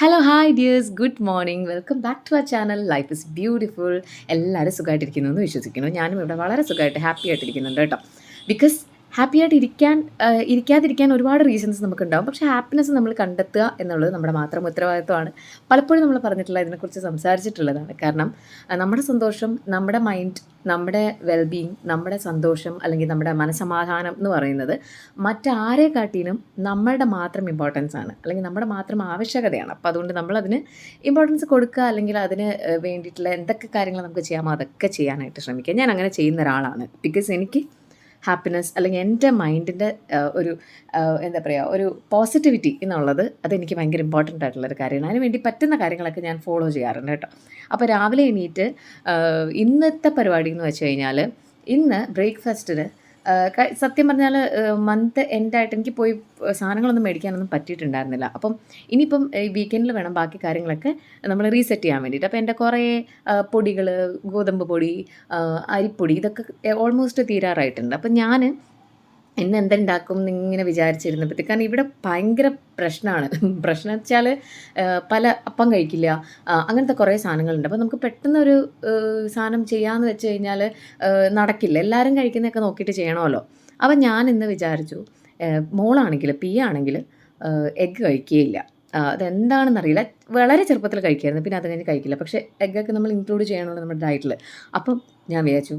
Hello hi dears good morning welcome back to our channel life is beautiful എല്ലാവരും സുഖമായിട്ടിരിക്കുന്നു എന്ന് വിശ്വസിക്കുന്നു. ഞാനും ഇവിടെ വളരെ സുഖമായിട്ട് ഹാപ്പി ആയിട്ടിരിക്കുന്നുണ്ട് കേട്ടോ. ബിക്കോസ് ഹാപ്പി ആയിട്ട് ഇരിക്കാൻ ഇരിക്കാതിരിക്കാൻ ഒരുപാട് റീസൺസ് നമുക്കുണ്ടാവും. പക്ഷേ ഹാപ്പിനെസ് നമ്മൾ കണ്ടെത്തുക എന്നുള്ളത് നമ്മുടെ മാത്രം ഉത്തരവാദിത്വമാണ്. പലപ്പോഴും നമ്മൾ പറഞ്ഞിട്ടുള്ള ഇതിനെക്കുറിച്ച് സംസാരിച്ചിട്ടുള്ളതാണ്. കാരണം നമ്മുടെ സന്തോഷം നമ്മുടെ മൈൻഡ് നമ്മുടെ വെൽബീങ് നമ്മുടെ സന്തോഷം അല്ലെങ്കിൽ നമ്മുടെ മനസമാധാനം എന്ന് പറയുന്നത് മറ്റാരെ നമ്മളുടെ മാത്രം ഇമ്പോർട്ടൻസ് ആണ്. അല്ലെങ്കിൽ നമ്മുടെ മാത്രം ആവശ്യകതയാണ്. അപ്പോൾ അതുകൊണ്ട് നമ്മളതിന് ഇമ്പോർട്ടൻസ് കൊടുക്കുക അല്ലെങ്കിൽ അതിന് വേണ്ടിയിട്ടുള്ള എന്തൊക്കെ കാര്യങ്ങൾ നമുക്ക് ചെയ്യാമോ അതൊക്കെ ചെയ്യാനായിട്ട് ശ്രമിക്കുക. ഞാൻ അങ്ങനെ ചെയ്യുന്ന ഒരാളാണ്. ബിക്കോസ് എനിക്ക് ഹാപ്പിനെസ് അല്ലെങ്കിൽ എന്റെ മൈൻഡിന്റെ ഒരു എന്താ പറയുക ഒരു പോസിറ്റിവിറ്റി എന്നുള്ളത് അതെനിക്ക് ഭയങ്കര ഇമ്പോർട്ടന്റ് ആയിട്ടുള്ളൊരു കാര്യമാണ്. അതിന് വേണ്ടി പറ്റുന്ന കാര്യങ്ങളൊക്കെ ഞാൻ ഫോളോ ചെയ്യാറുണ്ട് കേട്ടോ. അപ്പോൾ രാവിലെ എണീറ്റ് ഇന്നത്തെ പരിപാടി എന്ന് വെച്ച് കഴിഞ്ഞാൽ ഇന്ന് ബ്രേക്ക്ഫാസ്റ്റിന് സത്യം പറഞ്ഞാൽ മന്ത് എൻഡായിട്ട് എനിക്ക് പോയി സാധനങ്ങളൊന്നും മേടിക്കാനൊന്നും പറ്റിയിട്ടുണ്ടായിരുന്നില്ല. അപ്പം ഇനിയിപ്പം ഈ വീക്കെൻഡിൽ വേണം ബാക്കി കാര്യങ്ങളൊക്കെ നമ്മൾ റീസെറ്റ് ചെയ്യാൻ വേണ്ടിയിട്ട്. അപ്പോൾ എന്റെ കുറേ പൊടികൾ ഗോതമ്പ് പൊടി അരിപ്പൊടി ഇതൊക്കെ ഓൾമോസ്റ്റ് തീരാറായിട്ടുണ്ട്. അപ്പം ഞാൻ ഇന്ന് എന്തുണ്ടാക്കും എന്നിങ്ങനെ വിചാരിച്ചിരുന്നപ്പോഴത്തേക്ക്. കാരണം ഇവിടെ ഭയങ്കര പ്രശ്നമാണ്. പ്രശ്നം വെച്ചാൽ പല അപ്പം കഴിക്കില്ല. അങ്ങനത്തെ കുറേ സാധനങ്ങളുണ്ട്. അപ്പോൾ നമുക്ക് പെട്ടെന്നൊരു ഒരു സാധനം ചെയ്യാമെന്ന് വെച്ച് കഴിഞ്ഞാൽ നടക്കില്ല. എല്ലാവരും കഴിക്കുന്നതൊക്കെ നോക്കിയിട്ട് ചെയ്യണമല്ലോ. അപ്പം ഞാൻ ഇന്ന് വിചാരിച്ചു മോളാണെങ്കിൽ പി ആണെങ്കിൽ എഗ്ഗ് കഴിക്കുകയില്ല അതെന്താണെന്ന് അതെന്താണെന്നറിയില്ല. വളരെ ചെറുപ്പത്തിൽ കഴിക്കായിരുന്നു. പിന്നെ അത് കഴിഞ്ഞ് കഴിക്കില്ല. പക്ഷേ എഗ്ഗൊക്കെ നമ്മൾ ഇൻക്ലൂഡ് ചെയ്യണമല്ലോ നമ്മുടെ ഡയറ്റിൽ അപ്പം ഞാൻ വിചാരിച്ചു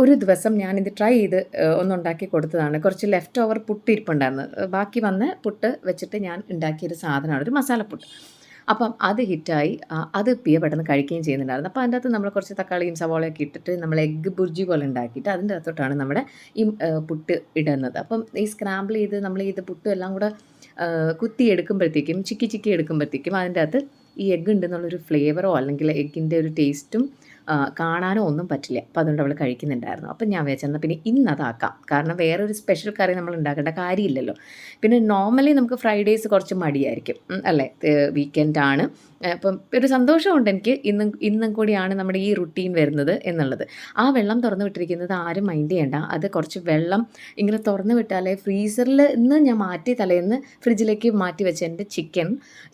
ഒരു ദിവസം ഞാനിത് ട്രൈ ചെയ്ത് ഒന്നുണ്ടാക്കി കൊടുത്തതാണ്. കുറച്ച് ലെഫ്റ്റ് ഓവർ പുട്ട് ഇരിപ്പുണ്ടായിരുന്നു. ബാക്കി വന്ന് പുട്ട് വെച്ചിട്ട് ഞാൻ ഉണ്ടാക്കിയൊരു സാധനമാണ് ഒരു മസാല മസാലപ്പുട്ട് അപ്പം അത് ഹിറ്റായി അത് പിയ പെട്ടെന്ന് കഴിക്കുകയും ചെയ്യുന്നുണ്ടായിരുന്നു. അപ്പോൾ അതിന്റെ അകത്ത് നമ്മൾ കുറച്ച് തക്കാളിയും സവാളയൊക്കെ ഇട്ടിട്ട് നമ്മൾ എഗ്ഗ് ബുർജി പോലെ ഉണ്ടാക്കിയിട്ട് അതിന്റെ അകത്തോട്ടാണ് നമ്മുടെ ഈ പുട്ട് ഇടുന്നത്. അപ്പം ഈ സ്ക്രാമ്പിൾ ചെയ്ത് നമ്മൾ ഇത് പുട്ടും എല്ലാം കൂടെ കുത്തി എടുക്കുമ്പോഴത്തേക്കും ചിക്കി ചിക്കി എടുക്കുമ്പോഴത്തേക്കും അതിന്റെ അകത്ത് ഈ എഗ്ഗ് ഉണ്ടെന്നുള്ളൊരു ഫ്ലേവറോ അല്ലെങ്കിൽ എഗ്ഗിന്റെ ഒരു ടേസ്റ്റും കാണാനോ ഒന്നും പറ്റില്ല. അപ്പോൾ അതുകൊണ്ട് അവൾ കഴിക്കുന്നുണ്ടായിരുന്നു. അപ്പം ഞാൻ വിചാരിച്ചാൽ പിന്നെ ഇന്ന് അതാക്കാം. കാരണം വേറൊരു സ്പെഷ്യൽ കറി നമ്മൾ ഉണ്ടാക്കേണ്ട കാര്യമില്ലല്ലോ. പിന്നെ നോർമലി നമുക്ക് ഫ്രൈഡേയ്സ് കുറച്ച് മടിയായിരിക്കും അല്ലേ? അല്ലേ വീക്കെൻഡാണ് അപ്പം ഒരു സന്തോഷമുണ്ട് എനിക്ക് ഇന്നും ഇന്നും കൂടിയാണ് നമ്മുടെ ഈ റുട്ടീൻ വരുന്നത് എന്നുള്ളത്. ആ വെള്ളം തുറന്നു വിട്ടിരിക്കുന്നത് ആരും മൈൻഡ് ചെയ്യണ്ട. അത് കുറച്ച് വെള്ളം ഇങ്ങനെ തുറന്നു വിട്ടാലേ ഫ്രീസറിൽ ഇന്ന് ഞാൻ മാറ്റി തലേന്ന് ഫ്രിഡ്ജിലേക്ക് മാറ്റി വെച്ച എന്റെ ചിക്കൻ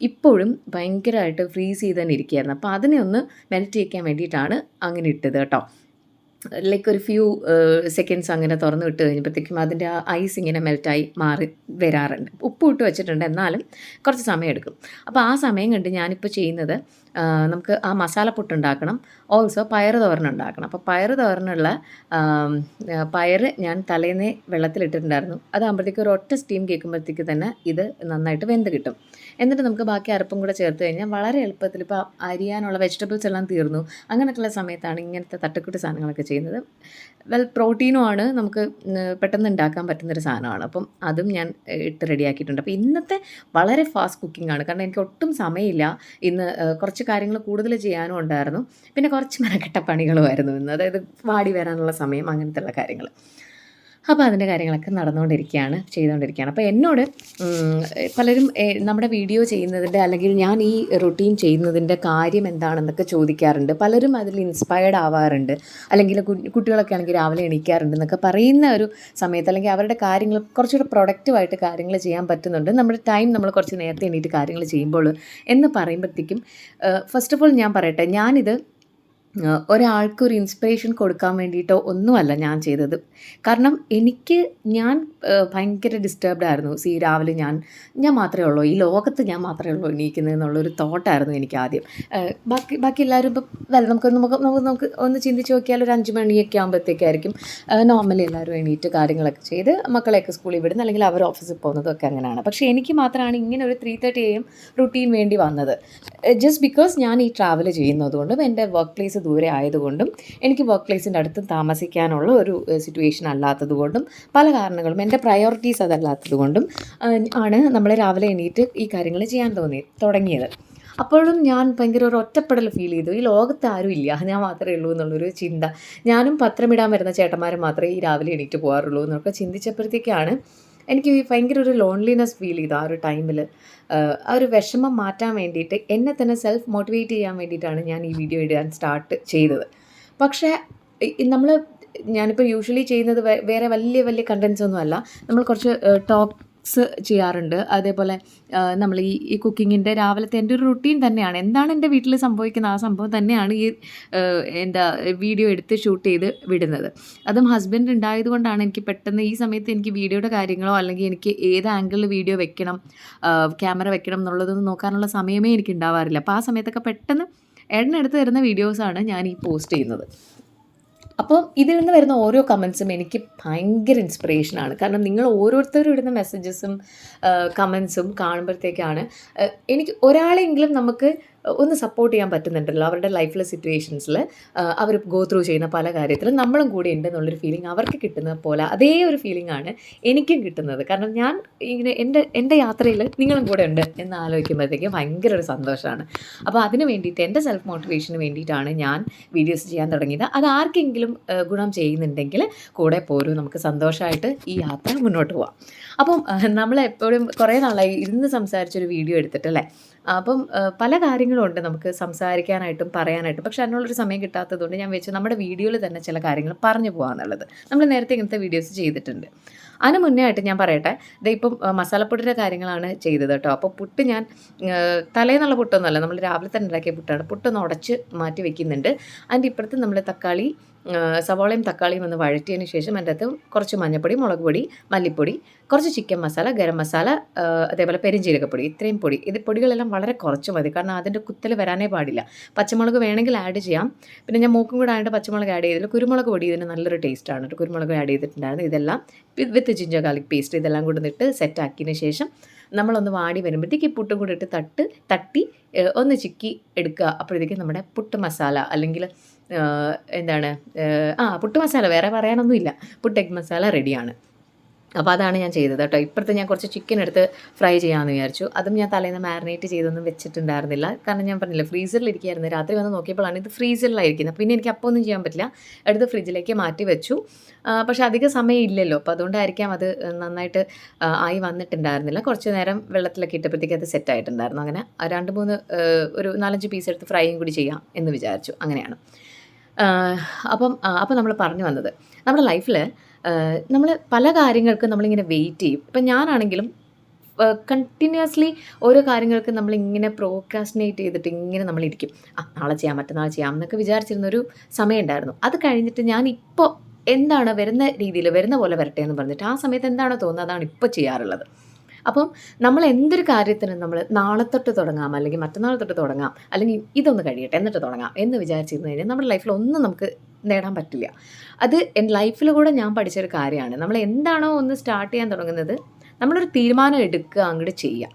ഇപ്പോഴും ഭയങ്കരമായിട്ട് ഫ്രീസ് ചെയ്ത് തന്നെ ഇരിക്കുകയായിരുന്നു. അപ്പോൾ അതിനെ ഒന്ന് മെൽറ്റ് ചെയ്യിക്കാൻ വേണ്ടിയിട്ടാണ് അങ്ങനെ ഇട്ടത് കേട്ടോ. ലൈക്ക് ഒരു ഫ്യൂ സെക്കൻഡ്സ് അങ്ങനെ തുറന്ന് വിട്ട് കഴിഞ്ഞപ്പോഴത്തേക്കും അതിന്റെ ആ ഐസ് ഇങ്ങനെ മെൽറ്റായി മാറി വരാറുണ്ട്. ഉപ്പ് ഇട്ട് വെച്ചിട്ടുണ്ട് എന്നാലും കുറച്ച് സമയം എടുക്കും. അപ്പോൾ ആ സമയം കണ്ട് ഞാനിപ്പോൾ ചെയ്യുന്നത് നമുക്ക് ആ മസാലപ്പൊട്ട് ഉണ്ടാക്കണം. ഓൾസോ പയർ തോരൻ ഉണ്ടാക്കണം. അപ്പോൾ പയർ തോരനുള്ള പയർ ഞാൻ തലേന്ന് വെള്ളത്തിലിട്ടിട്ടുണ്ടായിരുന്നു. അതാകുമ്പോഴത്തേക്ക് ഒരു ഒറ്റ സ്റ്റീം കേൾക്കുമ്പോഴത്തേക്ക് തന്നെ ഇത് നന്നായിട്ട് വെന്ത് കിട്ടും. എന്നിട്ട് നമുക്ക് ബാക്കി അരപ്പും കൂടെ ചേർത്ത് കഴിഞ്ഞാൽ വളരെ എളുപ്പത്തിൽ ഇപ്പോൾ അരിയാനുള്ള വെജിറ്റബിൾസ് എല്ലാം തീർന്നു. അങ്ങനെയൊക്കെയുള്ള സമയത്താണ് ഇങ്ങനത്തെ തട്ടക്കുട്ടി സാധനങ്ങളൊക്കെ ചെയ്യുന്നത്. വെൽ പ്രോട്ടീനും ആണ് നമുക്ക് പെട്ടെന്ന് ഉണ്ടാക്കാൻ പറ്റുന്നൊരു സാധനമാണ്. അപ്പം അതും ഞാൻ ഇട്ട് റെഡിയാക്കിയിട്ടുണ്ട് അപ്പോൾ ഇന്നത്തെ വളരെ ഫാസ്റ്റ് കുക്കിംഗ് ആണ്. കാരണം എനിക്ക് ഒട്ടും സമയമില്ല. ഇന്ന് ഏഹ്, കാര്യങ്ങൾ കൂടുതൽ ചെയ്യാനും ഉണ്ടായിരുന്നു. പിന്നെ കുറച്ച് മെനക്കെട്ട പണികളുമായിരുന്നു ഇന്ന്. അതായത് വാടി വരാനുള്ള സമയം അങ്ങനത്തെ ഉള്ള കാര്യങ്ങൾ. അപ്പോൾ അതിന്റെ കാര്യങ്ങളൊക്കെ നടന്നുകൊണ്ടിരിക്കുകയാണ് ചെയ്തുകൊണ്ടിരിക്കുകയാണ്. അപ്പോൾ എന്നോട് പലരും നമ്മുടെ വീഡിയോ ചെയ്യുന്നതിന്റെ അല്ലെങ്കിൽ ഞാൻ ഈ റൊട്ടീൻ ചെയ്യുന്നതിന്റെ കാര്യം എന്താണെന്നൊക്കെ ചോദിക്കാറുണ്ട്. പലരും അതിൽ ഇൻസ്പയർഡ് ആവാറുണ്ട്. അല്ലെങ്കിൽ കുട്ടികളൊക്കെ ആണെങ്കിൽ രാവിലെ എണീക്കാറുണ്ട് എന്നൊക്കെ പറയുന്ന ഒരു സമയത്ത് അല്ലെങ്കിൽ അവരുടെ കാര്യങ്ങൾ കുറച്ചുകൂടെ പ്രൊഡക്റ്റീവായിട്ട് കാര്യങ്ങൾ ചെയ്യാൻ പറ്റുന്നുണ്ട്. നമ്മുടെ ടൈം നമ്മൾ കുറച്ച് നേരത്തെ എണീറ്റ് കാര്യങ്ങൾ ചെയ്യുമ്പോൾ എന്ന് പറയുമ്പോഴത്തേക്കും ഫസ്റ്റ് ഓഫ് ഓൾ ഞാൻ പറയട്ടെ ഞാനിത് ഒരാൾക്ക് ഒരു ഇൻസ്പിറേഷൻ കൊടുക്കാൻ വേണ്ടിയിട്ടോ ഒന്നുമല്ല ഞാൻ ചെയ്തത്. കാരണം എനിക്ക് ഞാൻ ഭയങ്കര ഡിസ്റ്റർബ്ഡ് ആയിരുന്നു. സി രാവിലെ ഞാൻ ഞാൻ മാത്രമേ ഉള്ളൂ. ഈ ലോകത്ത് ഞാൻ മാത്രമേ ഉള്ളൂ എണീക്കുന്നത് എന്നുള്ളൊരു തോട്ടായിരുന്നു എനിക്ക് ആദ്യം. ബാക്കി ബാക്കി എല്ലാവരും ഇപ്പം വല്ല നമുക്ക് നമുക്ക് നമുക്ക് നമുക്ക് ഒന്ന് ചിന്തിച്ച് നോക്കിയാൽ ഒരു അഞ്ച് മണിയൊക്കെ ആകുമ്പോഴത്തേക്കായിരിക്കും നോർമലി എല്ലാവരും എണീറ്റ് കാര്യങ്ങളൊക്കെ ചെയ്ത് മക്കളെയൊക്കെ സ്കൂളിൽ വിടുന്ന അല്ലെങ്കിൽ അവർ ഓഫീസിൽ പോകുന്നതൊക്കെ അങ്ങനെയാണ്. പക്ഷേ എനിക്ക് മാത്രമാണ് ഇങ്ങനെ ഒരു ത്രീ തേർട്ടി എം റുട്ടീൻ വേണ്ടി വന്നത്. ജസ്റ്റ് ബിക്കോസ് ഞാൻ ഈ ട്രാവൽ ചെയ്യുന്നതുകൊണ്ടും എന്റെ വർക്ക് പ്ലേസ് ദൂരെ ആയതുകൊണ്ടും എനിക്ക് വർക്ക് പ്ലേസിന്റെ അടുത്ത് താമസിക്കാനുള്ള ഒരു സിറ്റുവേഷൻ അല്ലാത്തതുകൊണ്ടും പല കാരണങ്ങളും എന്റെ പ്രയോറിറ്റീസ് അതല്ലാത്തതുകൊണ്ടും ആണ് നമ്മൾ രാവിലെ എണീറ്റ് ഈ കാര്യങ്ങൾ ചെയ്യാൻ തോന്നി തുടങ്ങിയത്. അപ്പോഴും ഞാൻ ഭയങ്കര ഒരു ഒറ്റപ്പെടൽ ഫീൽ ചെയ്തു. ഈ ലോകത്ത് ആരും ഇല്ല. ഞാൻ മാത്രമേ ഉള്ളൂ എന്നുള്ളൊരു ചിന്ത. ഞാനും പത്രമിടാൻ വരുന്ന ചേട്ടന്മാർ മാത്രമേ ഈ രാവിലെ എണീറ്റ് പോകാറുള്ളൂ എന്നൊക്കെ ചിന്തിച്ചപ്പോഴത്തേക്കാണ് എനിക്ക് ഭയങ്കര ഒരു ലോൺലിനെസ് ഫീൽ ചെയ്തു ആ ഒരു ടൈമിൽ ആ ഒരു വിഷമം മാറ്റാൻ വേണ്ടിയിട്ട് എന്നെ തന്നെ സെൽഫ് മോട്ടിവേറ്റ് ചെയ്യാൻ വേണ്ടിയിട്ടാണ് ഞാൻ ഈ വീഡിയോ ഇടാൻ സ്റ്റാർട്ട് ചെയ്തത്. പക്ഷേ നമ്മൾ ഞാനിപ്പോൾ യൂഷ്വലി ചെയ്യുന്നത് വേറെ വലിയ വലിയ കണ്ടൻസ് ഒന്നും അല്ല നമ്മൾ കുറച്ച് ടോപ്പ് വ്ളോഗ്സ് ചെയ്യാറുണ്ട്. അതേപോലെ നമ്മൾ ഈ ഈ കുക്കിങ്ങിന്റെ രാവിലത്തെ എന്റെ ഒരു റുട്ടീൻ തന്നെയാണ്. എന്താണ് എന്റെ വീട്ടിൽ സംഭവിക്കുന്ന ആ സംഭവം തന്നെയാണ് ഈ എന്താ വീഡിയോ എടുത്ത് ഷൂട്ട് ചെയ്ത് വിടുന്നത്. അതും ഹസ്ബൻഡ് ഉണ്ടായത് കൊണ്ടാണ് എനിക്ക് പെട്ടെന്ന് ഈ സമയത്ത് എനിക്ക് വീഡിയോയുടെ കാര്യങ്ങളോ അല്ലെങ്കിൽ എനിക്ക് ഏത് ആംഗിളിൽ വീഡിയോ വെക്കണം ക്യാമറ വെക്കണം എന്നുള്ളതൊന്നും നോക്കാനുള്ള സമയമേ എനിക്ക് ഉണ്ടാവാറില്ല അപ്പോൾ ആ സമയത്തൊക്കെ പെട്ടെന്ന് ഏട്ടനെടുത്ത് തരുന്ന വീഡിയോസാണ് ഞാൻ ഈ പോസ്റ്റ് ചെയ്യുന്നത്. അപ്പോൾ ഇതിൽ നിന്ന് വരുന്ന ഓരോ കമൻസും എനിക്ക് ഭയങ്കര ഇൻസ്പിറേഷനാണ് കാരണം നിങ്ങൾ ഓരോരുത്തരും ഇടുന്ന മെസ്സേജസും കമൻസും കാണുമ്പോഴത്തേക്കാണ് എനിക്ക് ഒരാളെങ്കിലും നമുക്ക് ഒന്ന് സപ്പോർട്ട് ചെയ്യാൻ പറ്റുന്നുണ്ടല്ലോ അവരുടെ ലൈഫിലെ സിറ്റുവേഷൻസിൽ അവർ ഗോ ത്രൂ ചെയ്യുന്ന പല കാര്യത്തിലും നമ്മളും കൂടെ ഉണ്ട് എന്നുള്ളൊരു ഫീലിംഗ് അവർക്ക് കിട്ടുന്ന പോലെ അതേ ഒരു ഫീലിംഗ് ആണ് എനിക്കും കിട്ടുന്നത്. കാരണം ഞാൻ ഇങ്ങനെ എന്റെ എന്റെ യാത്രയിൽ നിങ്ങളും കൂടെ ഉണ്ട് എന്ന് ആലോചിക്കുമ്പോഴത്തേക്ക് ഭയങ്കര ഒരു സന്തോഷമാണ്. അപ്പോൾ അതിന് വേണ്ടിയിട്ട് എന്റെ സെൽഫ് മോട്ടിവേഷന് വേണ്ടിയിട്ടാണ് ഞാൻ വീഡിയോസ് ചെയ്യാൻ തുടങ്ങിയത്. അത് ആർക്കെങ്കിലും ഗുണം ചെയ്യുന്നുണ്ടെങ്കിൽ കൂടെ പോരൂ. നമുക്ക് സന്തോഷമായിട്ട് ഈ യാത്ര മുന്നോട്ട് പോവാം. അപ്പം നമ്മളെപ്പോഴും കുറേ നാളായി ഇരുന്ന് സംസാരിച്ചൊരു വീഡിയോ എടുത്തിട്ടല്ലേ? അപ്പം പല കാര്യങ്ങളും ഉണ്ട് നമുക്ക് സംസാരിക്കാനായിട്ടും പറയാനായിട്ടും. പക്ഷെ അതിനുള്ളൊരു സമയം കിട്ടാത്തതുകൊണ്ട് ഞാൻ വെച്ച് നമ്മുടെ വീഡിയോയിൽ തന്നെ ചില കാര്യങ്ങൾ പറഞ്ഞു പോകാമെന്നുള്ളത് നമ്മൾ നേരത്തെ ഇങ്ങനത്തെ വീഡിയോസ് ചെയ്തിട്ടുണ്ട്. അതിന് മുന്നേ ആയിട്ട് ഞാൻ പറയട്ടെ ഇത് ഇപ്പം മസാലപ്പൊടിയുടെ കാര്യങ്ങളാണ് ചെയ്തത് കേട്ടോ. അപ്പോൾ പുട്ട് ഞാൻ തലേന്നുള്ള പുട്ടൊന്നുമല്ല നമ്മൾ രാവിലെ തന്നെ ഉണ്ടാക്കിയ പുട്ടാണ്. പുട്ടൊന്ന് ഉടച്ച് മാറ്റി വെക്കുന്നുണ്ട്. അതിന്റെ ഇപ്പുറത്ത് നമ്മൾ തക്കാളി സവാളയും തക്കാളിയും ഒന്ന് വഴറ്റിയതിന് ശേഷം അതിന്റെ അകത്ത് കുറച്ച് മഞ്ഞൾപ്പൊടി മുളക് പൊടി മല്ലിപ്പൊടി കുറച്ച് ചിക്കൻ മസാല ഗരം മസാല അതേപോലെ പെരിഞ്ചീരകപ്പൊടി ഇത്രയും പൊടി. ഇത് പൊടികളെല്ലാം വളരെ കുറച്ച് മതി കാരണം അതിന്റെ കുത്തൽ വരാനേ പാടില്ല. പച്ചമുളക് വേണമെങ്കിൽ ആഡ് ചെയ്യാം. പിന്നെ ഞാൻ മൂക്കും കൂടെ ആയിട്ട് പച്ചമുളക് ആഡ് ചെയ്തില്ല. കുരുമുളക് പൊടി ഇതിന് നല്ലൊരു ടേസ്റ്റാണ് കുരുമുളക് ആഡ് ചെയ്തിട്ടുണ്ടായിരുന്നു. ഇതെല്ലാം വിത്ത് ജിഞ്ചർ ഗാർലിക് പേസ്റ്റ് ഇതെല്ലാം കൂടെ സെറ്റ് ആക്കിയതിന് ശേഷം നമ്മളൊന്ന് വാടി വരുമ്പോഴത്തേക്ക് ഈ പുട്ടും കൂടി ഇട്ട് തട്ട് തട്ടി ഒന്ന് ചിക്കി എടുക്കുക. അപ്പോഴത്തേക്കും നമ്മുടെ പുട്ട് മസാല അല്ലെങ്കിൽ എന്താണ് ആ പുട്ട് മസാല വേറെ പറയാനൊന്നുമില്ല. പുട്ട് എഗ് മസാല റെഡിയാണ്. അപ്പോൾ അതാണ് ഞാൻ ചെയ്തത് കേട്ടോ. ഇപ്പുറത്ത് ഞാൻ കുറച്ച് ചിക്കൻ എടുത്ത് ഫ്രൈ ചെയ്യാമെന്ന് വിചാരിച്ചു. അതും ഞാൻ തലേന്ന് മാരിനേറ്റ് ചെയ്തൊന്നും വെച്ചിട്ടുണ്ടായിരുന്നില്ല. കാരണം ഞാൻ പറഞ്ഞില്ല ഫ്രീസറിലിരിക്കുകയായിരുന്നു രാത്രി വന്ന് നോക്കിയപ്പോഴാണ് ഇത് ഫ്രീസറിലായിരിക്കുന്നത് പിന്നെ എനിക്ക് അപ്പോൾ ഒന്നും ചെയ്യാൻ പറ്റില്ല. എടുത്ത് ഫ്രിഡ്ജിലേക്ക് മാറ്റി വെച്ചു. പക്ഷേ അധിക സമയം ഇല്ലല്ലോ. അപ്പോൾ അതുകൊണ്ടായിരിക്കാം അത് നന്നായിട്ട് ആയി വന്നിട്ടുണ്ടായിരുന്നില്ല. കുറച്ച് നേരം വെള്ളത്തിലൊക്കെ ഇട്ടപ്പോഴത്തേക്ക് അത് സെറ്റ് ആയിട്ടുണ്ടായിരുന്നു. അങ്ങനെ രണ്ട് മൂന്ന് ഒരു നാലഞ്ച് പീസ് എടുത്ത് ഫ്രൈയും കൂടി ചെയ്യാം എന്ന് വിചാരിച്ചു. അങ്ങനെയാണ്. അപ്പം അപ്പം നമ്മൾ പറഞ്ഞു വന്നത്. നമ്മുടെ ലൈഫിൽ നമ്മൾ പല കാര്യങ്ങൾക്കും നമ്മളിങ്ങനെ വെയിറ്റ് ചെയ്യും. ഇപ്പം ഞാനാണെങ്കിലും കണ്ടിന്യൂസ്ലി ഓരോ കാര്യങ്ങൾക്ക് നമ്മളിങ്ങനെ പ്രോക്രാസ്റ്റിനേറ്റ് ചെയ്തിട്ട് ഇങ്ങനെ നമ്മളിരിക്കും. ആ നാളെ ചെയ്യാം മറ്റന്നാൾ ചെയ്യാം എന്നൊക്കെ വിചാരിച്ചിരുന്നൊരു സമയം ഉണ്ടായിരുന്നു അത് കഴിഞ്ഞിട്ട് ഞാൻ ഇപ്പോൾ എന്താണ് വരുന്ന രീതിയിൽ വരുന്ന പോലെ വരട്ടെ എന്ന് പറഞ്ഞിട്ട് ആ സമയത്ത് എന്താണോ തോന്നുന്നത് അതാണ് ഇപ്പോൾ ചെയ്യാറുള്ളത്. അപ്പം നമ്മൾ എന്തൊരു കാര്യത്തിനും നമ്മൾ നാളെ തൊട്ട് തുടങ്ങാം അല്ലെങ്കിൽ മറ്റന്നാൾ തൊട്ട് തുടങ്ങാം അല്ലെങ്കിൽ ഇതൊന്ന് കഴിയട്ടെ എന്നിട്ട് തുടങ്ങാം എന്ന് വിചാരിച്ചിരുന്നു കഴിഞ്ഞാൽ നമ്മുടെ ലൈഫിൽ ഒന്നും നമുക്ക് നേടാൻ പറ്റില്ല. അത് എന്റെ ലൈഫിൽ കൂടെ ഞാൻ പഠിച്ചൊരു കാര്യമാണ്. നമ്മൾ എന്താണോ ഒന്ന് സ്റ്റാർട്ട് ചെയ്യാൻ തുടങ്ങുന്നത് നമ്മളൊരു തീരുമാനം എടുക്കുക അങ്ങോട്ട് ചെയ്യുക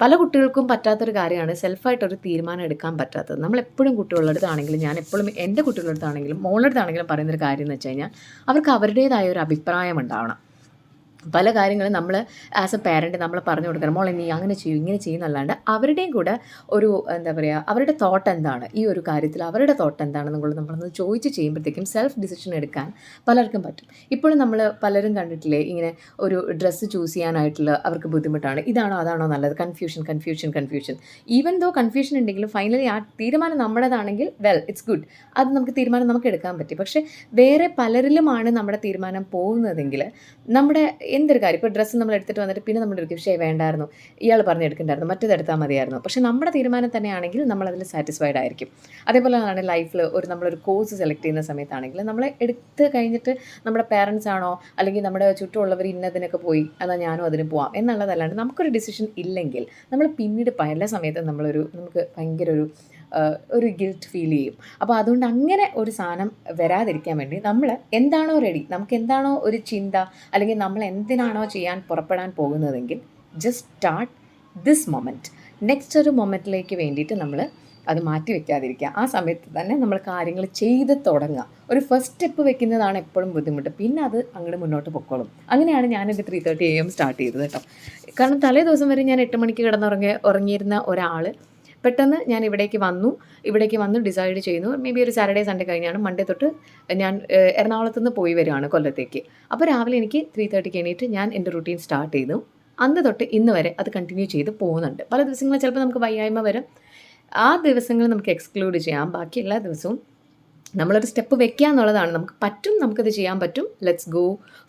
പല കുട്ടികൾക്കും പറ്റാത്തൊരു കാര്യമാണ് സെൽഫായിട്ടൊരു തീരുമാനം എടുക്കാൻ പറ്റാത്തത്. നമ്മൾ എപ്പോഴും കുട്ടികളുടെ അടുത്താണെങ്കിലും ഞാൻ എപ്പോഴും എന്റെ കുട്ടികളുടെ അടുത്താണെങ്കിലും മോളുടെ അടുത്താണെങ്കിലും പറയുന്നൊരു കാര്യം എന്ന് വെച്ച് കഴിഞ്ഞാൽ അവർക്ക് അവരുടേതായ ഒരു അഭിപ്രായം ഉണ്ടാവണം. പല കാര്യങ്ങളും നമ്മൾ ആസ് എ പാരന്റ് നമ്മൾ പറഞ്ഞു കൊടുക്കണം. മോളെ നീ അങ്ങനെ ചെയ്യും ഇങ്ങനെ ചെയ്യുന്നല്ലാണ്ട് അവരുടെയും കൂടെ ഒരു എന്താ പറയുക അവരുടെ തോട്ട് എന്താണ്? ഈ ഒരു കാര്യത്തിൽ അവരുടെ തോട്ട് എന്താണെന്നുള്ളത് നമ്മളൊന്ന് ചോദിച്ച് ചെയ്യുമ്പോഴത്തേക്കും സെൽഫ് ഡിസിഷൻ എടുക്കാൻ പലർക്കും പറ്റും. ഇപ്പോഴും നമ്മൾ പലരും കണ്ടിട്ടില്ലേ ഇങ്ങനെ ഒരു ഡ്രസ്സ് ചൂസ് ചെയ്യാനായിട്ടുള്ള അവർക്ക് ബുദ്ധിമുട്ടാണ്. ഇതാണോ അതാണോ നല്ലത്? Confusion confusion confusion even though confusion ഉണ്ടെങ്കിലും ഫൈനലി ആ തീരുമാനം നമ്മുടേതാണെങ്കിൽ വെൽ ഇറ്റ്സ് ഗുഡ് അത് നമുക്ക് തീരുമാനം നമുക്ക് എടുക്കാൻ പറ്റും. പക്ഷേ വേറെ പലരിലുമാണ് നമ്മുടെ തീരുമാനം പോകുന്നതെങ്കിൽ നമ്മുടെ എന്തൊരു കാര്യം? ഇപ്പോൾ ഡ്രസ്സ് നമ്മൾ എടുത്തിട്ട് വന്നിട്ട് പിന്നെ നമ്മൾ ഒരു പക്ഷേ വേണ്ടായിരുന്നു. ഇയാൾ പറഞ്ഞെടുക്കണ്ടായിരുന്നു മറ്റേത് എടുത്താൽ മതിയായിരുന്നു. പക്ഷേ നമ്മുടെ തീരുമാനം തന്നെയാണെങ്കിൽ നമ്മൾ അതിൽ സാറ്റിസ്ഫൈഡ് ആയിരിക്കും. അതേപോലെ ആണ് ലൈഫിൽ ഒരു നമ്മളൊരു കോഴ്സ് സെലക്ട് ചെയ്യുന്ന സമയത്താണെങ്കിൽ നമ്മൾ എടുത്ത് കഴിഞ്ഞിട്ട് നമ്മുടെ പേരൻസ് ആണോ അല്ലെങ്കിൽ നമ്മുടെ ചുറ്റുമുള്ളവർ ഇന്നതിനൊക്കെ പോയി എന്നാൽ ഞാനും അതിന് പോവാം എന്നുള്ളതല്ലാണ്ട് നമുക്കൊരു ഡിസിഷൻ ഇല്ലെങ്കിൽ നമ്മൾ പിന്നീട് പല സമയത്തും നമ്മളൊരു നമുക്ക് ഭയങ്കര ഒരു ഒരു ഗിൽറ്റ് ഫീൽ ചെയ്യും. അപ്പോൾ അതുകൊണ്ട് അങ്ങനെ ഒരു സാധനം വരാതിരിക്കാൻ വേണ്ടി നമ്മൾ എന്താണോ റെഡി നമുക്ക് എന്താണോ ഒരു ചിന്ത അല്ലെങ്കിൽ നമ്മൾ എന്തിനാണോ ചെയ്യാൻ പുറപ്പെടാൻ പോകുന്നതെങ്കിൽ just start this moment next ഒരു മൊമെന്റിലേക്ക് വേണ്ടിയിട്ട് നമ്മൾ അത് മാറ്റി വെക്കാതിരിക്കുക. ആ സമയത്ത് തന്നെ നമ്മൾ കാര്യങ്ങൾ ചെയ്ത് തുടങ്ങുക. ഒരു ഫസ്റ്റ് സ്റ്റെപ്പ് വെക്കുന്നതാണ് എപ്പോഴും ബുദ്ധിമുട്ട്. പിന്നെ അത് അങ്ങോട്ട് മുന്നോട്ട് പൊക്കോളും. അങ്ങനെയാണ് ഞാനെന്റെ three thirty A M start ചെയ്തത് കേട്ടോ. കാരണം തലേ ദിവസം വരെ ഞാൻ എട്ട് മണിക്ക് കിടന്നുറങ്ങി ഉറങ്ങിയിരുന്ന ഒരാൾ പെട്ടെന്ന് ഞാൻ ഇവിടേക്ക് വന്നു. ഇവിടേക്ക് വന്ന് ഡിസൈഡ് ചെയ്യുന്നു. മേ ബി ഒരു സാറ്റർഡേ സൺഡേ കഴിഞ്ഞാണ്. മൺഡേ തൊട്ട് ഞാൻ എറണാകുളത്ത് നിന്ന് പോയി വരികയാണ് കൊല്ലത്തേക്ക്. അപ്പോൾ രാവിലെ എനിക്ക് ത്രീ തേർട്ടിക്ക് എണീറ്റ് ഞാൻ എന്റെ റുട്ടീൻ സ്റ്റാർട്ട് ചെയ്തു. അന്ന് തൊട്ട് ഇന്ന് വരെ അത് കണ്ടിന്യൂ ചെയ്ത് പോകുന്നുണ്ട്. പല ദിവസങ്ങളിൽ ചിലപ്പോൾ നമുക്ക് വയ്യായ്മ വരും. ആ ദിവസങ്ങൾ നമുക്ക് എക്സ്ക്ലൂഡ് ചെയ്യാം. ബാക്കി എല്ലാ ദിവസവും നമ്മളൊരു സ്റ്റെപ്പ് വെക്കുക എന്നുള്ളതാണ്. നമുക്ക് പറ്റും നമുക്കത് ചെയ്യാൻ പറ്റും. ലെറ്റ്സ് ഗോ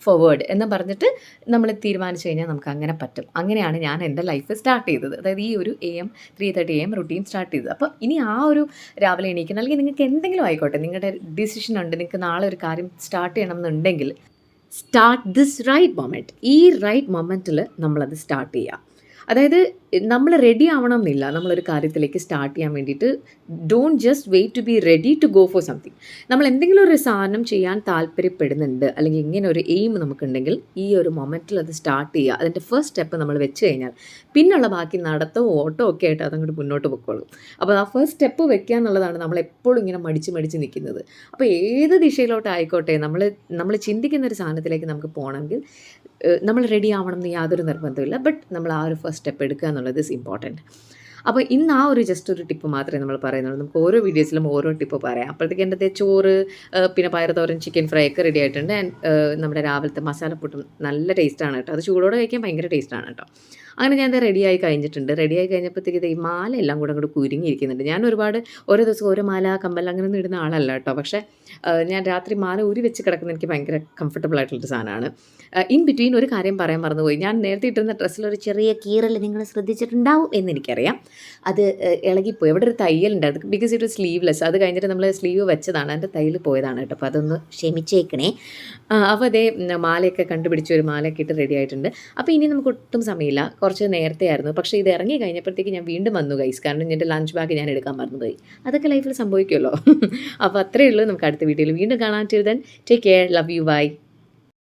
ഫോർവേഡ് എന്ന് പറഞ്ഞിട്ട് നമ്മൾ തീരുമാനിച്ചു കഴിഞ്ഞാൽ നമുക്ക് അങ്ങനെ പറ്റും. അങ്ങനെയാണ് ഞാൻ എന്റെ ലൈഫ് സ്റ്റാർട്ട് ചെയ്തത്. അതായത് ഈ ഒരു A M three thirty A M routine start ചെയ്തത്. അപ്പോൾ ഇനി ആ ഒരു രാവിലെ എണീക്കുന്ന അല്ലെങ്കിൽ നിങ്ങൾക്ക് എന്തെങ്കിലും ആയിക്കോട്ടെ നിങ്ങളുടെ ഡിസിഷൻ ഉണ്ട് നിങ്ങൾക്ക് നാളെ ഒരു കാര്യം സ്റ്റാർട്ട് ചെയ്യണം എന്നുണ്ടെങ്കിൽ സ്റ്റാർട്ട് ദിസ് റൈറ്റ് മൊമെന്റ് ഈ റൈറ്റ് മൊമെന്റിൽ നമ്മളത് സ്റ്റാർട്ട് ചെയ്യുക അതായത് നമ്മൾ റെഡി ആവണം എന്നില്ല നമ്മളൊരു കാര്യത്തിലേക്ക് സ്റ്റാർട്ട് ചെയ്യാൻ വേണ്ടിയിട്ട് don't just wait to be ready to go for something നമ്മൾ എന്തെങ്കിലും ഒരു സാധനം ചെയ്യാൻ താല്പര്യപ്പെടുന്നുണ്ട് അല്ലെങ്കിൽ ഇങ്ങനെ ഒരു എയിം നമുക്കുണ്ടെങ്കിൽ ഈ ഒരു മൊമെന്റിൽ അത് സ്റ്റാർട്ട് ചെയ്യുക. അതിന്റെ ഫസ്റ്റ് സ്റ്റെപ്പ് നമ്മൾ വെച്ച് കഴിഞ്ഞാൽ പിന്നുള്ള ബാക്കി നടത്തോ ഓട്ടോ ഒക്കെ ആയിട്ട് അതങ്ങോട്ട് മുന്നോട്ട് പൊക്കോളും. അപ്പോൾ ആ ഫസ്റ്റ് സ്റ്റെപ്പ് വെക്കുക എന്നുള്ളതാണ് നമ്മൾ എപ്പോഴും ഇങ്ങനെ മടിച്ച് മടിച്ച് നിൽക്കുന്നത്. അപ്പോൾ ഏത് ദിശയിലോട്ടായിക്കോട്ടെ നമ്മൾ നമ്മൾ ചിന്തിക്കുന്ന ഒരു സാധനത്തിലേക്ക് നമുക്ക് പോകണമെങ്കിൽ നമ്മൾ റെഡി ആവണം എന്ന് യാതൊരു നിർബന്ധമില്ല ബട്ട് നമ്മൾ ആ ഒരു ഫസ്റ്റ് സ്റ്റെപ്പ് എടുക്കുക എന്നുള്ളത് ഇസ് ഇമ്പോർട്ടന്റ് അപ്പോൾ ഇന്ന് ആ ഒരു ജസ്റ്റ് ഒരു ടിപ്പ് മാത്രമേ നമ്മൾ പറയുന്നുള്ളൂ. നമുക്ക് ഓരോ വീഡിയോസിലും ഓരോ ടിപ്പ് പറയാം. അപ്പോഴത്തേക്ക് എന്റെ ചോറ് പിന്നെ പയറുതോരൻ ചിക്കൻ ഫ്രൈ ഒക്കെ റെഡി ആയിട്ടുണ്ട്. നമ്മുടെ രാവിലത്തെ മസാലപ്പൊട്ടും നല്ല ടേസ്റ്റാണ് കേട്ടോ. അത് ചൂടോടെ കഴിക്കാൻ ഭയങ്കര ടേസ്റ്റാണ് കേട്ടോ. അങ്ങനെ ഞാൻ റെഡിയായി കഴിഞ്ഞിട്ടുണ്ട്. റെഡിയായി കഴിഞ്ഞപ്പോഴത്തേക്ക് ഇത് ഈ മാല എല്ലാം കൂടെ അങ്ങോട്ട് കുരുങ്ങിയിരിക്കുന്നുണ്ട്. ഞാൻ ഒരുപാട് ഓരോ ദിവസം ഓരോ മാല കമ്പൽ അങ്ങനെ ഒന്നും ഇടുന്ന ആളല്ല കേട്ടോ. പക്ഷേ ഞാൻ രാത്രി മാല ഊരി വെച്ച് കിടക്കുന്ന എനിക്ക് ഭയങ്കര കംഫർട്ടബിൾ ആയിട്ടുള്ളൊരു സാധനമാണ്. ഇൻ ബിറ്റ്വീൻ ഒരു കാര്യം പറയാൻ മറന്നുപോയി. ഞാൻ നേരത്തെ ഇട്ടിരുന്ന ഡ്രസ്സിലൊരു ചെറിയ കീറൽ നിങ്ങൾ ശ്രദ്ധിച്ചിട്ടുണ്ടാവും എന്ന് എനിക്കറിയാം. അത് ഇളകിപ്പോയി. അവിടെ ഒരു തയ്യലുണ്ടായിരുന്നു ബിക്കോസ് ഇറ്റ് സ്ലീവ്ലെസ് അത് കഴിഞ്ഞിട്ട് നമ്മൾ സ്ലീവ് വെച്ചതാണ്. എന്റെ തയ്യൽ പോയതാണ് കേട്ടോ. അപ്പോൾ അതൊന്ന് ക്ഷമിച്ചേക്കണേ അപ്പോൾ അതേ മാലയൊക്കെ കണ്ടുപിടിച്ച് ഒരു മാലയൊക്കെ ഇട്ട് റെഡി ആയിട്ടുണ്ട്. അപ്പോൾ ഇനി നമുക്ക് ഒട്ടും സമയമില്ല. കുറച്ച് നേരത്തെ ആയിരുന്നു. പക്ഷേ ഇത് ഇറങ്ങി കഴിഞ്ഞപ്പോഴത്തേക്ക് ഞാൻ വീണ്ടും വന്നു ഗൈസ് കാരണം എന്റെ ലഞ്ച് ബാഗ് ഞാൻ എടുക്കാൻ മറന്നുപോയി. അതൊക്കെ ലൈഫിൽ സംഭവിക്കുമല്ലോ. അപ്പോൾ അത്രയേ ഉള്ളൂ. നമുക്ക് അടുത്ത വീഡിയോയിൽ വീണ്ടും കാണാൻ then take care love you bye